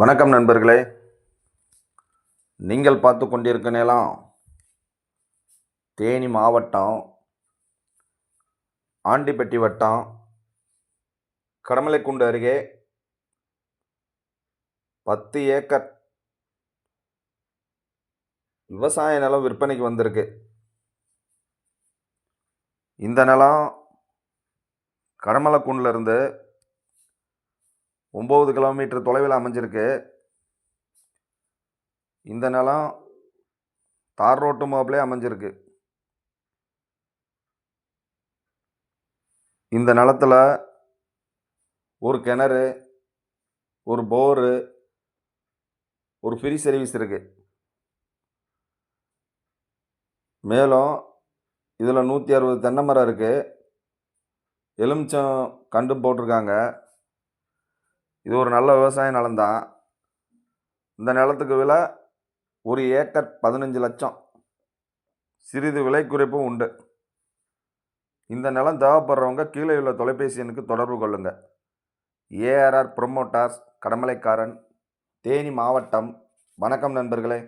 வணக்கம் நண்பர்களே. நீங்கள் பார்த்து கொண்டிருக்க நிலம் தேனி மாவட்டம் ஆண்டிப்பட்டி வட்டம் கடமலைக்குண்டு அருகே பத்து ஏக்கர் விவசாய நிலம் விற்பனைக்கு வந்திருக்கு. இந்த நிலம் கடமலைக்குண்டில் இருந்து ஒம்பது கிலோமீட்டர் தொலைவில் அமைஞ்சிருக்கு. இந்த நிலம் தார் ரோட்டு மாப்பிளே அமைஞ்சிருக்கு. இந்த நிலத்தில் ஒரு கிணறு ஒரு போரு ஒரு ஃப்ரீ சர்வீஸ் இருக்கு. மேலும் இதில் நூற்றி அறுபது தென்னை மரம் இருக்குது எலுமிச்சம் கண்டும் போட்டிருக்காங்க. இது ஒரு நல்ல விவசாய நிலம்தான். இந்த நிலத்துக்கு விலை ஒரு ஏக்கர் பதினஞ்சு லட்சம். சிறிது விலை குறைப்பும் உண்டு. இந்த நிலம் தேவைப்படுறவங்க கீழே உள்ள தொலைபேசி எண்ணுக்கு தொடர்பு கொள்ளுங்கள் ஏஆர்ஆர் ப்ரொமோட்டார்ஸ் கடமலைக்காரன் தேனி மாவட்டம். வணக்கம் நண்பர்களே.